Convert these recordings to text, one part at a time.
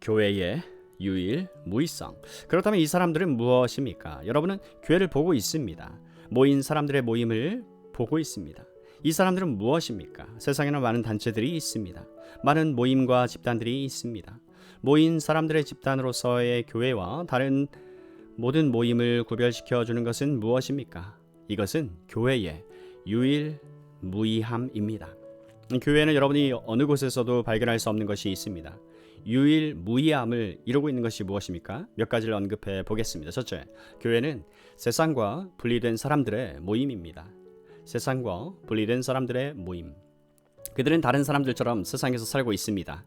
교회의 유일 무의성. 그렇다면 이 사람들은 무엇입니까? 여러분은 교회를 보고 있습니다. 모인 사람들의 모임을 보고 있습니다. 이 사람들은 무엇입니까? 세상에는 많은 단체들이 있습니다. 많은 모임과 집단들이 있습니다. 모인 사람들의 집단으로서의 교회와 다른 모든 모임을 구별시켜 주는 것은 무엇입니까? 이것은 교회의 유일 무이함입니다. 교회는 여러분이 어느 곳에서도 발견할 수 없는 것이 있습니다. 유일 무이함을 이루고 있는 것이 무엇입니까? 몇 가지를 언급해 보겠습니다. 첫째, 교회는 세상과 분리된 사람들의 모임입니다. 세상과 분리된 사람들의 모임. 그들은 다른 사람들처럼 세상에서 살고 있습니다.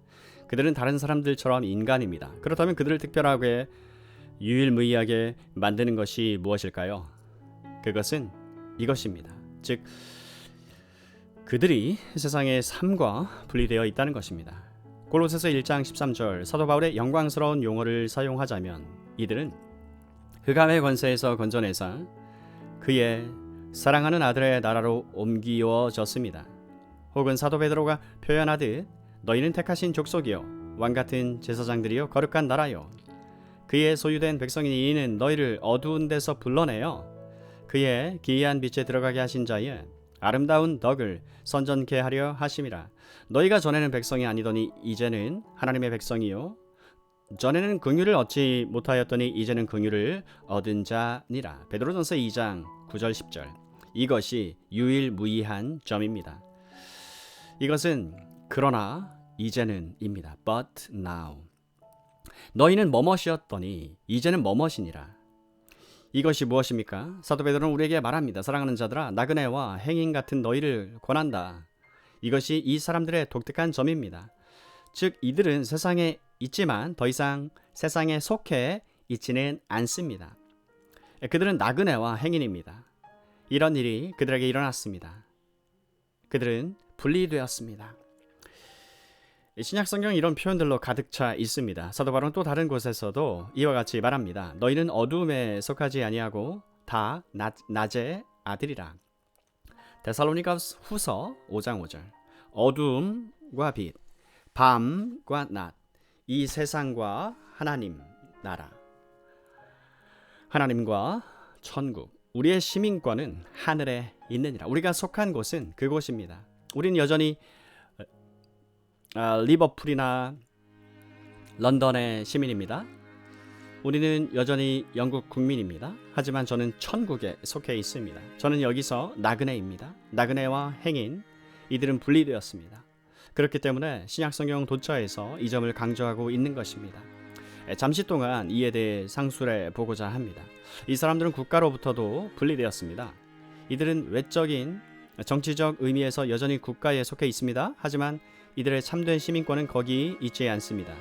그들은 다른 사람들처럼 인간입니다. 그렇다면 그들을 특별하게 유일무이하게 만드는 것이 무엇일까요? 그것은 이것입니다. 즉 그들이 세상의 삶과 분리되어 있다는 것입니다. 골로새서 1장 13절 사도 바울의 영광스러운 용어를 사용하자면 이들은 흑암의 권세에서 건져내사 그의 사랑하는 아들의 나라로 옮기어졌습니다. 혹은 사도 베드로가 표현하듯 너희는 택하신 족속이요 왕 같은 제사장들이요 거룩한 나라요 그의 소유된 백성인 이는 너희를 어두운 데서 불러내어 그의 기이한 빛에 들어가게 하신 자의 아름다운 덕을 선전케 하려 하심이라. 너희가 전에는 백성이 아니더니 이제는 하나님의 백성이요. 전에는 긍휼을 얻지 못하였더니 이제는 긍휼을 얻은 자니라. 베드로전서 2장 9절 10절. 이것이 유일무이한 점입니다. 이것은 그러나 이제는입니다. But now. 너희는 뭐뭇이었더니 이제는 뭐뭇이니라 이것이 무엇입니까? 사도 베드로는 우리에게 말합니다. 사랑하는 자들아 나그네와 행인 같은 너희를 권한다. 이것이 이 사람들의 독특한 점입니다. 즉 이들은 세상에 있지만 더 이상 세상에 속해 있지는 않습니다. 그들은 나그네와 행인입니다. 이런 일이 그들에게 일어났습니다. 그들은 분리되었습니다. 신약 성경 이런 표현들로 가득 차 있습니다. 사도 바울은 또 다른 곳에서도 이와 같이 말합니다. 너희는 어둠에 속하지 아니하고 다 낮, 낮의 아들이라. 데살로니가 후서 5장 5절. 어둠과 빛, 밤과 낮, 이 세상과 하나님 나라. 하나님과 천국, 우리의 시민권은 하늘에 있느니라. 우리가 속한 곳은 그곳입니다. 우리는 여전히 아, 리버풀이나 런던의 시민입니다. 우리는 여전히 영국 국민입니다. 하지만 저는 천국에 속해 있습니다. 저는 여기서 나그네입니다. 나그네와 행인 이들은 분리되었습니다. 그렇기 때문에 신약성경 도처에서 이 점을 강조하고 있는 것입니다. 잠시 동안 이에 대해 상술해 보고자 합니다. 이 사람들은 국가로부터도 분리되었습니다. 이들은 외적인 정치적 의미에서 여전히 국가에 속해 있습니다. 하지만 이들의 참된 시민권은 거기 있지 않습니다.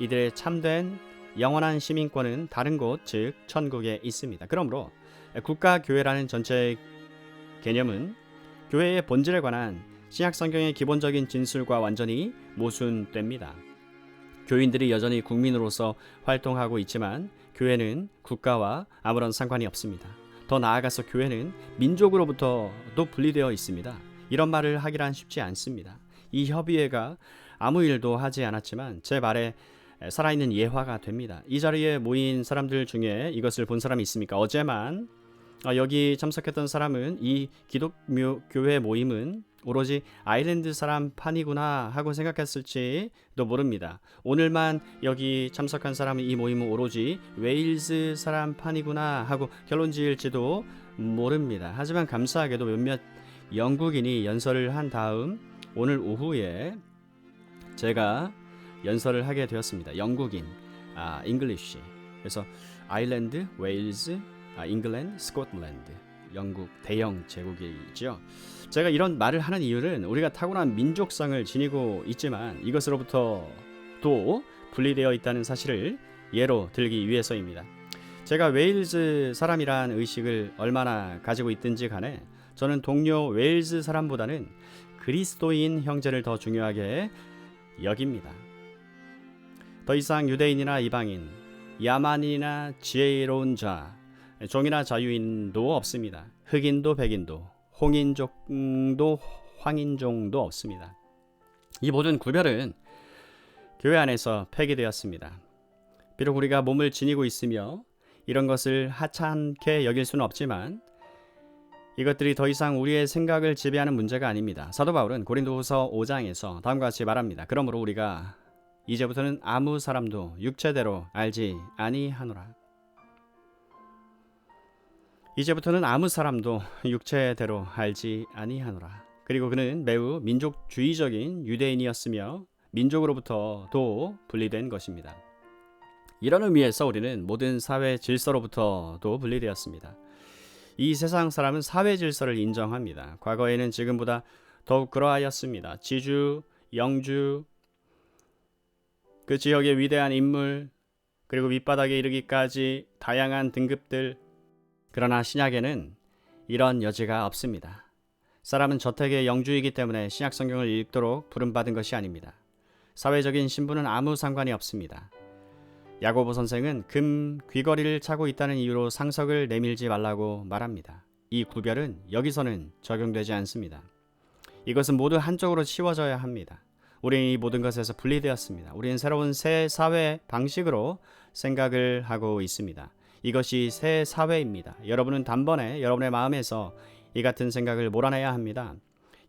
이들의 참된 영원한 시민권은 다른 곳, 즉 천국에 있습니다. 그러므로 국가 교회라는 전체 개념은 교회의 본질에 관한 신약 성경의 기본적인 진술과 완전히 모순됩니다. 교인들이 여전히 국민으로서 활동하고 있지만 교회는 국가와 아무런 상관이 없습니다. 더 나아가서 교회는 민족으로부터도 분리되어 있습니다. 이런 말을 하기란 쉽지 않습니다. 이 협의회가 아무 일도 하지 않았지만 제 말에 살아있는 예화가 됩니다. 이 자리에 모인 사람들 중에 이것을 본 사람이 있습니까? 어제만 여기 참석했던 사람은 이 기독교 교회 모임은 오로지 아일랜드 사람 판이구나 하고 생각했을지도 모릅니다. 오늘만 여기 참석한 사람은 이 모임은 오로지 웨일즈 사람 판이구나 하고 결론 지을지도 모릅니다. 하지만 감사하게도 몇몇 영국인이 연설을 한 다음 오늘 오후에 제가 연설을 하게 되었습니다. 영국인, 아, 잉글리쉬. 그래서 아일랜드, 웨일즈, 아, 잉글랜드, 스코틀랜드. 영국 대영 제국이죠. 제가 이런 말을 하는 이유는 우리가 타고난 민족성을 지니고 있지만 이것으로부터 또 분리되어 있다는 사실을 예로 들기 위해서입니다. 제가 웨일즈 사람이란 의식을 얼마나 가지고 있든지 간에 저는 동료 웨일즈 사람보다는 그리스도인 형제를 더 중요하게 여깁니다. 더 이상 유대인이나 이방인, 야만인이나 지혜로운 자, 종이나 자유인도 없습니다. 흑인도 백인도, 홍인종도 황인종도 없습니다. 이 모든 구별은 교회 안에서 폐기되었습니다. 비록 우리가 몸을 지니고 있으며 이런 것을 하찮게 여길 수는 없지만 이것들이 더 이상 우리의 생각을 지배하는 문제가 아닙니다. 사도 바울은 고린도후서 5장에서 다음과 같이 말합니다. 그러므로 우리가 이제부터는 아무 사람도 육체대로 알지 아니하노라. 이제부터는 아무 사람도 육체대로 알지 아니하노라. 그리고 그는 매우 민족주의적인 유대인이었으며 민족으로부터도 분리된 것입니다. 이런 의미에서 우리는 모든 사회 질서로부터도 분리되었습니다. 이 세상 사람은 사회 질서를 인정합니다. 과거에는 지금보다 더욱 그러하였습니다. 지주, 영주, 그 지역의 위대한 인물, 그리고 밑바닥에 이르기까지 다양한 등급들. 그러나 신약에는 이런 여지가 없습니다. 사람은 저택의 영주이기 때문에 신약 성경을 읽도록 부름받은 것이 아닙니다. 사회적인 신분은 아무 상관이 없습니다. 야고보 선생은 금 귀걸이를 차고 있다는 이유로 상석을 내밀지 말라고 말합니다. 이 구별은 여기서는 적용되지 않습니다. 이것은 모두 한쪽으로 치워져야 합니다. 우리는 이 모든 것에서 분리되었습니다. 우리는 새로운 새 사회 방식으로 생각을 하고 있습니다. 이것이 새 사회입니다. 여러분은 단번에 여러분의 마음에서 이 같은 생각을 몰아내야 합니다.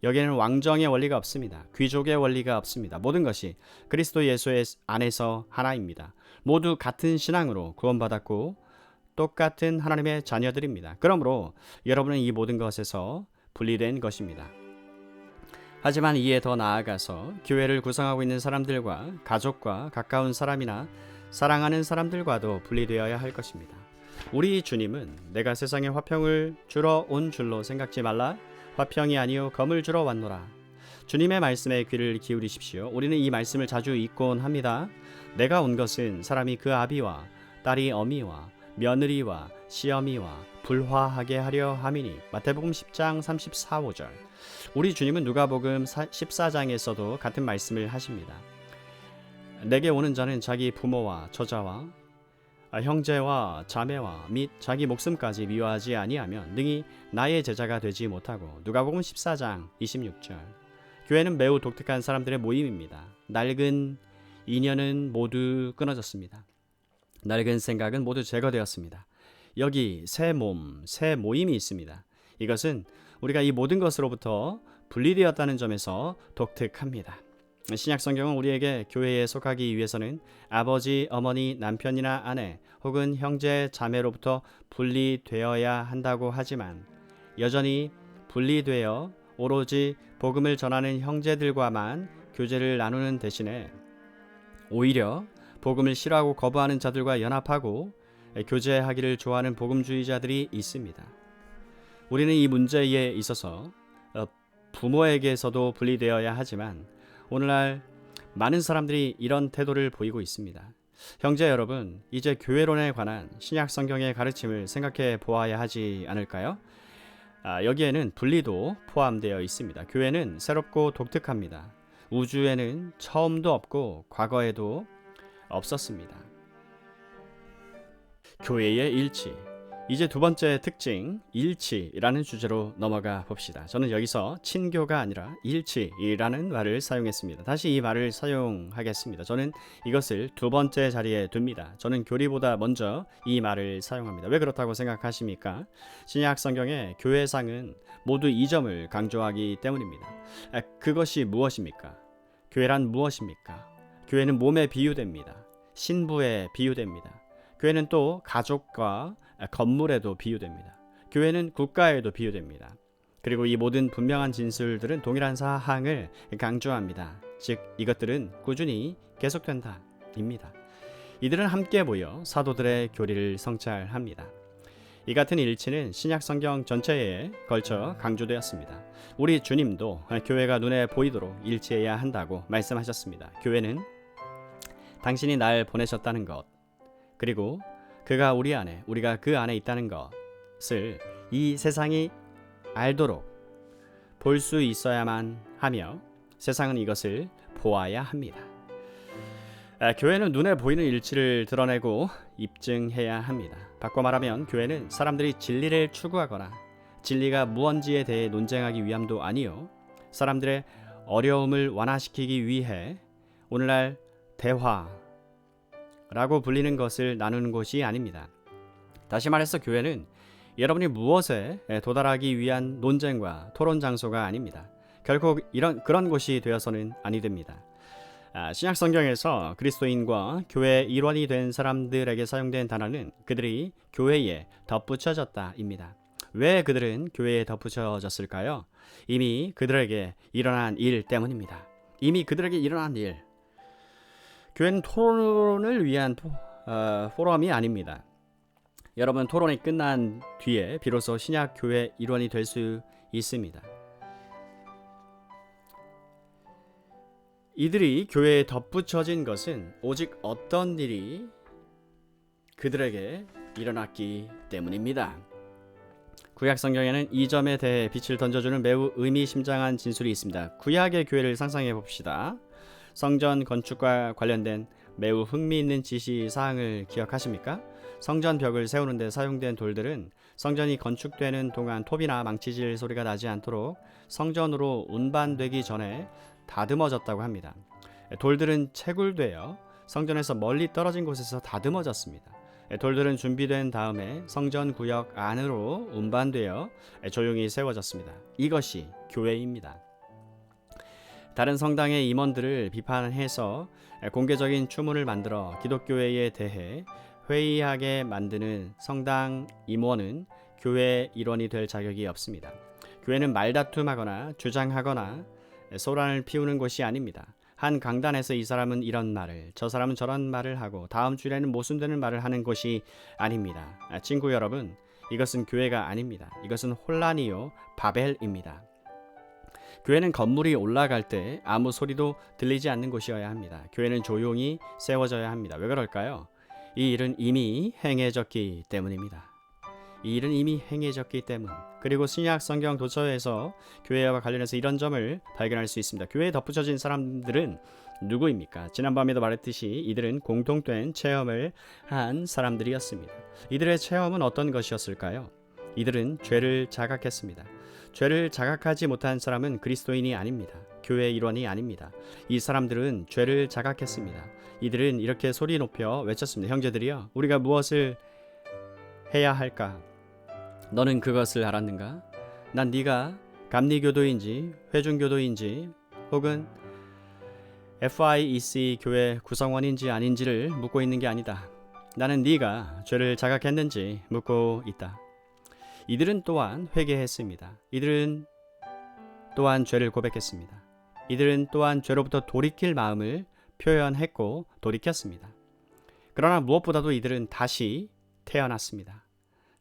여기에는 왕정의 원리가 없습니다. 귀족의 원리가 없습니다. 모든 것이 그리스도 예수의 안에서 하나입니다. 모두 같은 신앙으로 구원받았고 똑같은 하나님의 자녀들입니다. 그러므로 여러분은 이 모든 것에서 분리된 것입니다. 하지만 이에 더 나아가서 교회를 구성하고 있는 사람들과 가족과 가까운 사람이나 사랑하는 사람들과도 분리되어야 할 것입니다. 우리 주님은 내가 세상에 화평을 주러 온 줄로 생각지 말라 화평이 아니요 검을 주러 왔노라. 주님의 말씀에 귀를 기울이십시오. 우리는 이 말씀을 자주 읽곤 합니다. 내가 온 것은 사람이 그 아비와 딸이 어미와 며느리와 시어미와 불화하게 하려 함이니 마태복음 10장 34, 5절 우리 주님은 누가복음 14장에서도 같은 말씀을 하십니다. 내게 오는 자는 자기 부모와 저자와 형제와 자매와 및 자기 목숨까지 미워하지 아니하면 능히 나의 제자가 되지 못하고 누가복음 14장 26절 교회는 매우 독특한 사람들의 모임입니다. 낡은 인연은 모두 끊어졌습니다. 낡은 생각은 모두 제거되었습니다. 여기 새 몸, 새 모임이 있습니다. 이것은 우리가 이 모든 것으로부터 분리되었다는 점에서 독특합니다. 신약 성경은 우리에게 교회에 속하기 위해서는 아버지, 어머니, 남편이나 아내 혹은 형제, 자매로부터 분리되어야 한다고 하지만 여전히 분리되어 오로지 복음을 전하는 형제들과만 교제를 나누는 대신에 오히려 복음을 싫어하고 거부하는 자들과 연합하고 교제하기를 좋아하는 복음주의자들이 있습니다. 우리는 이 문제에 있어서 어, 부모에게서도 분리되어야 하지만 오늘날 많은 사람들이 이런 태도를 보이고 있습니다. 형제 여러분, 이제 교회론에 관한 신약 성경의 가르침을 생각해 보아야 하지 않을까요? 아, 여기에는 분리도 포함되어 있습니다. 교회는 새롭고 독특합니다. 우주에는 처음도 없고 과거에도 없었습니다. 교회의 일치. 이제 두 번째 특징, 일치라는 주제로 넘어가 봅시다. 저는 여기서 친교가 아니라 일치라는 말을 사용했습니다. 다시 이 말을 사용하겠습니다. 저는 이것을 두 번째 자리에 둡니다. 저는 교리보다 먼저 이 말을 사용합니다. 왜 그렇다고 생각하십니까? 신약 성경의 교회상은 모두 이 점을 강조하기 때문입니다. 아, 그것이 무엇입니까? 교회란 무엇입니까? 교회는 몸에 비유됩니다. 신부에 비유됩니다. 교회는 또 가족과 건물에도 비유됩니다. 교회는 국가에도 비유됩니다. 그리고 이 모든 분명한 진술들은 동일한 사항을 강조합니다. 즉 이것들은 꾸준히 계속된다입니다. 이들은 함께 모여 사도들의 교리를 성찰합니다. 이 같은 일치는 신약 성경 전체에 걸쳐 강조되었습니다. 우리 주님도 교회가 눈에 보이도록 일치해야 한다고 말씀하셨습니다. 교회는 당신이 날 보내셨다는 것, 그리고 그가 우리 안에, 우리가 그 안에 있다는 것을 이 세상이 알도록 볼 수 있어야만 하며 세상은 이것을 보아야 합니다. 아, 교회는 눈에 보이는 일치를 드러내고 입증해야 합니다. 바꿔 말하면 교회는 사람들이 진리를 추구하거나 진리가 무언지에 대해 논쟁하기 위함도 아니요 사람들의 어려움을 완화시키기 위해 오늘날 대화 라고 불리는 것을 나누는 곳이 아닙니다. 다시 말해서 교회는 여러분이 무엇에 도달하기 위한 논쟁과 토론 장소가 아닙니다. 결코 이런 그런 곳이 되어서는 아니 됩니다. 아, 신약 성경에서 그리스도인과 교회 일원이 된 사람들에게 사용된 단어는 그들이 교회에 덧붙여졌다입니다. 왜 그들은 교회에 덧붙여졌을까요? 이미 그들에게 일어난 일 때문입니다. 이미 그들에게 일어난 일. 교회는 토론을 위한 포, 어, 포럼이 아닙니다. 여러분 토론이 끝난 뒤에 비로소 신약 교회 일원이 될 수 있습니다. 이들이 교회에 덧붙여진 것은 오직 어떤 일이 그들에게 일어났기 때문입니다. 구약 성경에는 이 점에 대해 빛을 던져주는 매우 의미심장한 진술이 있습니다. 구약의 교회를 상상해 봅시다. 성전 건축과 관련된 매우 흥미있는 지시 사항을 기억하십니까? 성전 벽을 세우는 데 사용된 돌들은 성전이 건축되는 동안 톱이나 망치질 소리가 나지 않도록 성전으로 운반되기 전에 다듬어졌다고 합니다. 돌들은 채굴되어 성전에서 멀리 떨어진 곳에서 다듬어졌습니다. 돌들은 준비된 다음에 성전 구역 안으로 운반되어 조용히 세워졌습니다. 이것이 교회입니다. 다른 성당의 임원들을 비판해서 공개적인 추문을 만들어 기독교회에 대해 회의하게 만드는 성당 임원은 교회 일원이 될 자격이 없습니다. 교회는 말다툼하거나 주장하거나 소란을 피우는 곳이 아닙니다. 한 강단에서 이 사람은 이런 말을, 저 사람은 저런 말을 하고 다음 주에는 모순되는 말을 하는 것이 아닙니다. 아, 친구 여러분, 이것은 교회가 아닙니다. 이것은 혼란이요 바벨입니다. 교회는 건물이 올라갈 때 아무 소리도 들리지 않는 곳이어야 합니다. 교회는 조용히 세워져야 합니다. 왜 그럴까요? 이 일은 이미 행해졌기 때문입니다. 이 일은 이미 행해졌기 때문. 그리고 신약 성경 도처에서 교회와 관련해서 이런 점을 발견할 수 있습니다. 교회에 덧붙여진 사람들은 누구입니까? 지난밤에도 말했듯이 이들은 공통된 체험을 한 사람들이었습니다. 이들의 체험은 어떤 것이었을까요? 이들은 죄를 자각했습니다. 죄를 자각하지 못한 사람은 그리스도인이 아닙니다. 교회 일원이 아닙니다. 이 사람들은 죄를 자각했습니다. 이들은 이렇게 소리 높여 외쳤습니다. 형제들이여, 우리가 무엇을 해야 할까? 너는 그것을 알았는가? 난 네가 감리교도인지 회중교도인지 혹은 FIEC 교회 구성원인지 아닌지를 묻고 있는 게 아니다. 나는 네가 죄를 자각했는지 묻고 있다. 이들은 또한 회개했습니다. 이들은 또한 죄를 고백했습니다. 이들은 또한 죄로부터 돌이킬 마음을 표현했고 돌이켰습니다. 그러나 무엇보다도 이들은 다시 태어났습니다.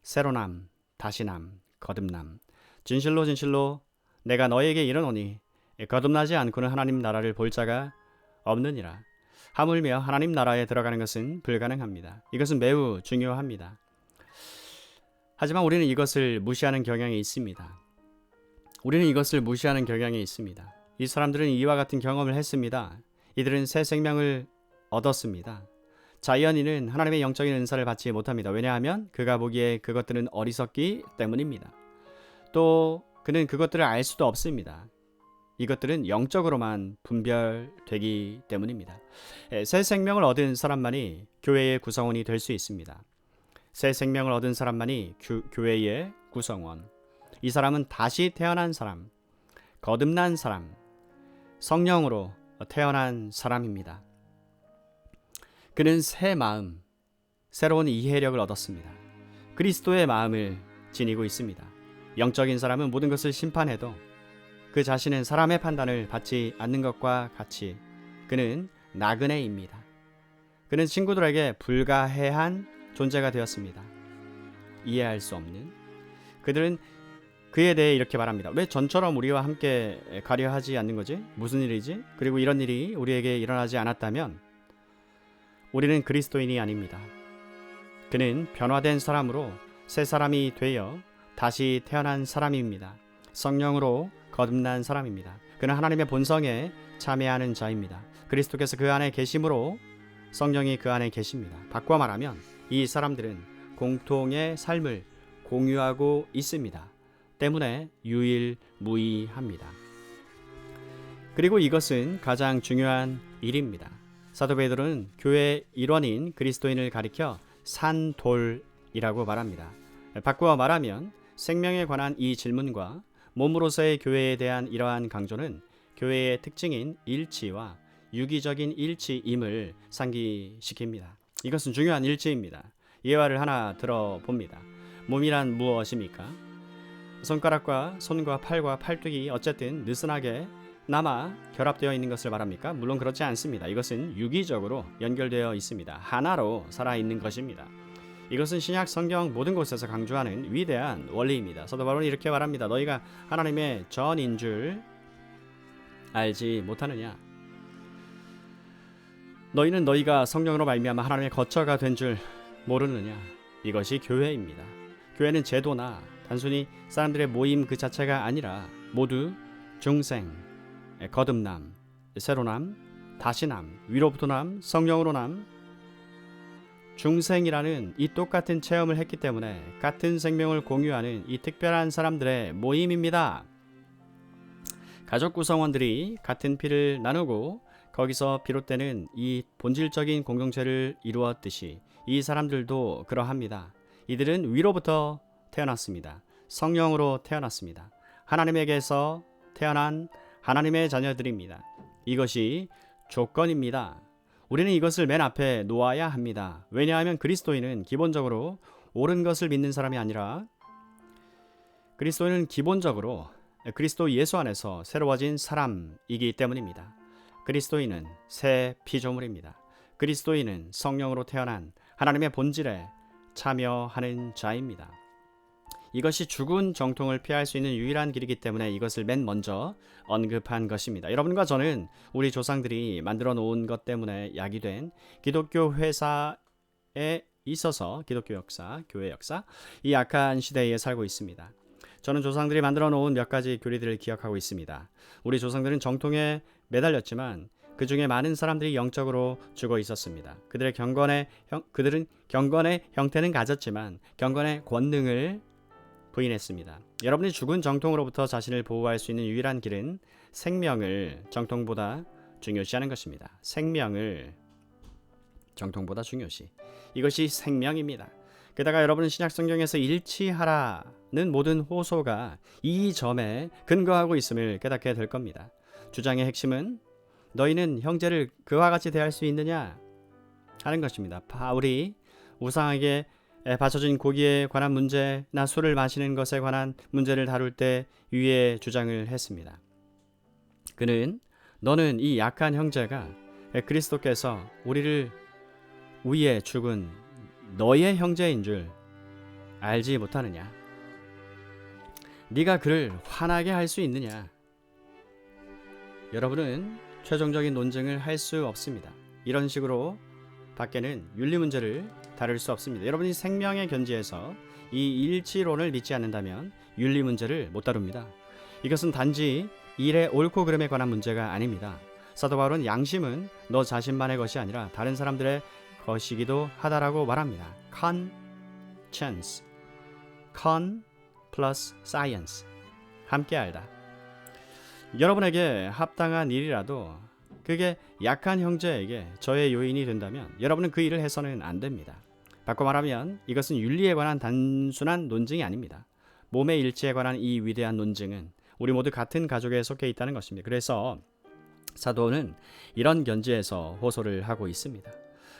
새로남, 다시남, 거듭남. 진실로 진실로 내가 너에게 이르노니 거듭나지 않고는 하나님 나라를 볼 자가 없느니라. 하물며 하나님 나라에 들어가는 것은 불가능합니다. 이것은 매우 중요합니다. 하지만 우리는 이것을 무시하는 경향이 있습니다. 우리는 이것을 무시하는 경향이 있습니다. 이 사람들은 이와 같은 경험을 했습니다. 이들은 새 생명을 얻었습니다. 자이언이는 하나님의 영적인 은사를 받지 못합니다. 왜냐하면 그가 보기에 그것들은 어리석기 때문입니다. 또 그는 그것들을 알 수도 없습니다. 이것들은 영적으로만 분별되기 때문입니다. 새 생명을 얻은 사람만이 교회의 구성원이 될 수 있습니다. 새 생명을 얻은 사람만이 교, 교회의 구성원. 이 사람은 다시 태어난 사람, 거듭난 사람, 성령으로 태어난 사람입니다. 그는 새 마음, 새로운 이해력을 얻었습니다. 그리스도의 마음을 지니고 있습니다. 영적인 사람은 모든 것을 심판해도 그 자신은 사람의 판단을 받지 않는 것과 같이 그는 나그네입니다. 그는 친구들에게 불가해한 존재가 되었습니다. 이해할 수 없는 그들은 그에 대해 이렇게 말합니다. 왜 전처럼 우리와 함께 가려 하지 않는 거지? 무슨 일이지? 그리고 이런 일이 우리에게 일어나지 않았다면 우리는 그리스도인이 아닙니다. 그는 변화된 사람으로 새 사람이 되어 다시 태어난 사람입니다. 성령으로 거듭난 사람입니다. 그는 하나님의 본성에 참여하는 자입니다. 그리스도께서 그 안에 계심으로 성령이 그 안에 계십니다. 바꿔 말하면 이 사람들은 공통의 삶을 공유하고 있습니다. 때문에 유일무이합니다. 그리고 이것은 가장 중요한 일입니다. 사도 베드로는 교회의 일원인 그리스도인을 가리켜 산돌이라고 말합니다. 바꾸어 말하면 생명에 관한 이 질문과 몸으로서의 교회에 대한 이러한 강조는 교회의 특징인 일치와 유기적인 일치임을 상기시킵니다. 이것은 중요한 일치입니다. 예화를 하나 들어봅니다. 몸이란 무엇입니까? 손가락과 손과 팔과 팔뚝이 어쨌든 느슨하게 남아 결합되어 있는 것을 말합니까? 물론 그렇지 않습니다. 이것은 유기적으로 연결되어 있습니다. 하나로 살아 있는 것입니다. 이것은 신약 성경 모든 곳에서 강조하는 위대한 원리입니다. 사도 바울은 이렇게 말합니다. 너희가 하나님의 전인 줄 알지 못하느냐? 너희는 너희가 성령으로 말미암아 하나님의 거처가 된 줄 모르느냐? 이것이 교회입니다. 교회는 제도나 단순히 사람들의 모임 그 자체가 아니라 모두 중생, 거듭남, 새로남, 다시남, 위로부터남, 성령으로남, 중생이라는 이 똑같은 체험을 했기 때문에 같은 생명을 공유하는 이 특별한 사람들의 모임입니다. 가족 구성원들이 같은 피를 나누고 거기서 비롯되는 이 본질적인 공동체를 이루었듯이 이 사람들도 그러합니다. 이들은 위로부터 태어났습니다. 성령으로 태어났습니다. 하나님에게서 태어난 하나님의 자녀들입니다. 이것이 조건입니다. 우리는 이것을 맨 앞에 놓아야 합니다. 왜냐하면 그리스도인은 기본적으로 옳은 것을 믿는 사람이 아니라 그리스도인은 기본적으로 그리스도 예수 안에서 새로워진 사람이기 때문입니다. 그리스도인은 새 피조물입니다. 그리스도인은 성령으로 태어난 하나님의 본질에 참여하는 자입니다. 이것이 죽은 정통을 피할 수 있는 유일한 길이기 때문에 이것을 맨 먼저 언급한 것입니다. 여러분과 저는 우리 조상들이 만들어 놓은 것 때문에 약이 된 기독교 회사에 있어서 기독교 역사, 교회 역사, 이 약한 시대에 살고 있습니다. 저는 조상들이 만들어 놓은 몇 가지 교리들을 기억하고 있습니다. 우리 조상들은 정통에 매달렸지만 그 중에 많은 사람들이 영적으로 죽어 있었습니다. 그들의 경건의 형, 그들은 경건의 형태는 가졌지만 경건의 권능을 부인했습니다. 여러분이 죽은 정통으로부터 자신을 보호할 수 있는 유일한 길은 생명을 정통보다 중요시하는 것입니다. 생명을 정통보다 중요시. 이것이 생명입니다. 게다가 여러분은 신약 성경에서 일치하라 는 모든 호소가 이 점에 근거하고 있음을 깨닫게 될 겁니다. 주장의 핵심은 너희는 형제를 그와 같이 대할 수 있느냐 하는 것입니다. 바울이 우상에게 바쳐진 고기에 관한 문제나 술을 마시는 것에 관한 문제를 다룰 때 위의 주장을 했습니다. 그는 너는 이 약한 형제가 그리스도께서 우리를 위에 죽은 너의 형제인 줄 알지 못하느냐? 네가 그를 화나게 할 수 있느냐? 여러분은 최종적인 논쟁을 할 수 없습니다. 이런 식으로 밖에는 윤리 문제를 다룰 수 없습니다. 여러분이 생명의 견지에서 이 일치론을 믿지 않는다면 윤리 문제를 못 다룹니다. 이것은 단지 일의 옳고 그름에 관한 문제가 아닙니다. 사도 바울은 양심은 너 자신만의 것이 아니라 다른 사람들의 것이기도 하다라고 말합니다. conscience, con plus science, 함께 알다. 여러분에게 합당한 일이라도 그게 약한 형제에게 저의 요인이 된다면 여러분은 그 일을 해서는 안 됩니다. 바꿔 말하면 이것은 윤리에 관한 단순한 논증이 아닙니다. 몸의 일치에 관한 이 위대한 논증은 우리 모두 같은 가족에 속해 있다는 것입니다. 그래서 사도는 이런 견지에서 호소를 하고 있습니다.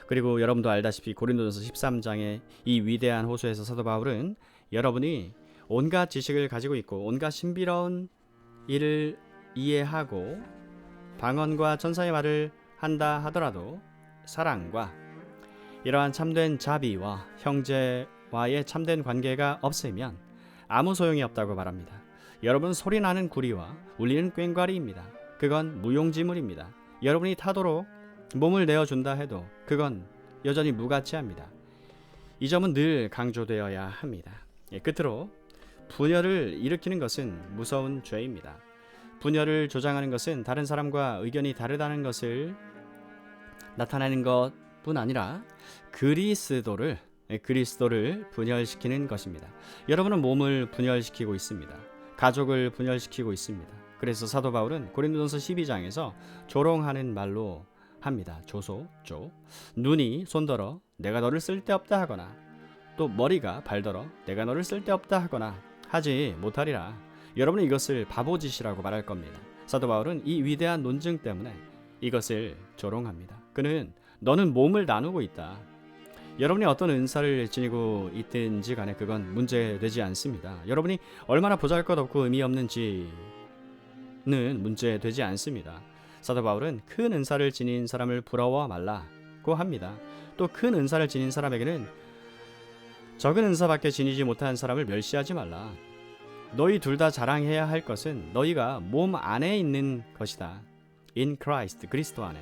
그리고 여러분도 알다시피 고린도전서 13장의 이 위대한 호소에서 사도 바울은 여러분이 온갖 지식을 가지고 있고 온갖 신비로운 일을 이해하고 방언과 천사의 말을 한다 하더라도 사랑과 이러한 참된 자비와 형제와의 참된 관계가 없으면 아무 소용이 없다고 말합니다. 여러분 소리 나는 구리와 울리는 꽹과리입니다. 그건 무용지물입니다. 여러분이 타도록 몸을 내어준다 해도 그건 여전히 무가치합니다. 이 점은 늘 강조되어야 합니다. 예, 끝으로 분열을 일으키는 것은 무서운 죄입니다. 분열을 조장하는 것은 다른 사람과 의견이 다르다는 것을 나타내는 것뿐 아니라 그리스도를 예, 그리스도를 분열시키는 것입니다. 여러분은 몸을 분열시키고 있습니다. 가족을 분열시키고 있습니다. 그래서 사도 바울은 고린도전서 12장에서 조롱하는 말로 합니다. 조소, 조. 눈이 손더러 내가 너를 쓸데없다 하거나 또 머리가 발더러 내가 너를 쓸데없다 하거나 하지 못하리라. 여러분은 이것을 바보짓이라고 말할 겁니다. 사도 바울은 이 위대한 논증 때문에 이것을 조롱합니다. 그는 너는 몸을 나누고 있다. 여러분이 어떤 은사를 지니고 있든지 간에 그건 문제되지 않습니다. 여러분이 얼마나 보잘것없고 의미 없는지는 문제되지 않습니다. 사도 바울은 큰 은사를 지닌 사람을 부러워 말라고 합니다. 또 큰 은사를 지닌 사람에게는 적은 은사밖에 지니지 못한 사람을 멸시하지 말라. 너희 둘 다 자랑해야 할 것은 너희가 몸 안에 있는 것이다. In Christ, 그리스도 안에.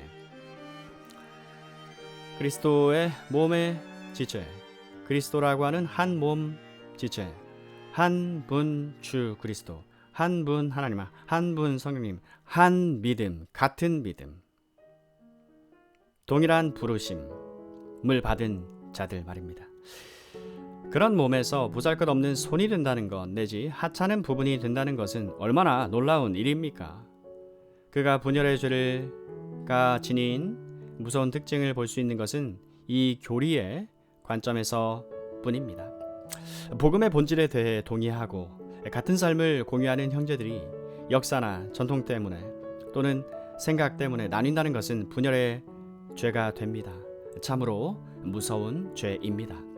그리스도의 몸의 지체, 그리스도라고 하는 한 몸 지체, 한 분 주 그리스도, 한 분 하나님, 한 분 성령님, 한 믿음, 같은 믿음, 동일한 부르심을 받은 자들 말입니다. 그런 몸에서 보잘것 없는 손이 된다는 것 내지 하찮은 부분이 된다는 것은 얼마나 놀라운 일입니까? 그가 분열의 죄를 가 지닌 무서운 특징을 볼 수 있는 것은 이 교리의 관점에서 뿐입니다. 복음의 본질에 대해 동의하고 같은 삶을 공유하는 형제들이 역사나 전통 때문에 또는 생각 때문에 나뉜다는 것은 분열의 죄가 됩니다. 참으로 무서운 죄입니다.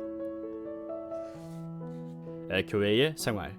교회의 생활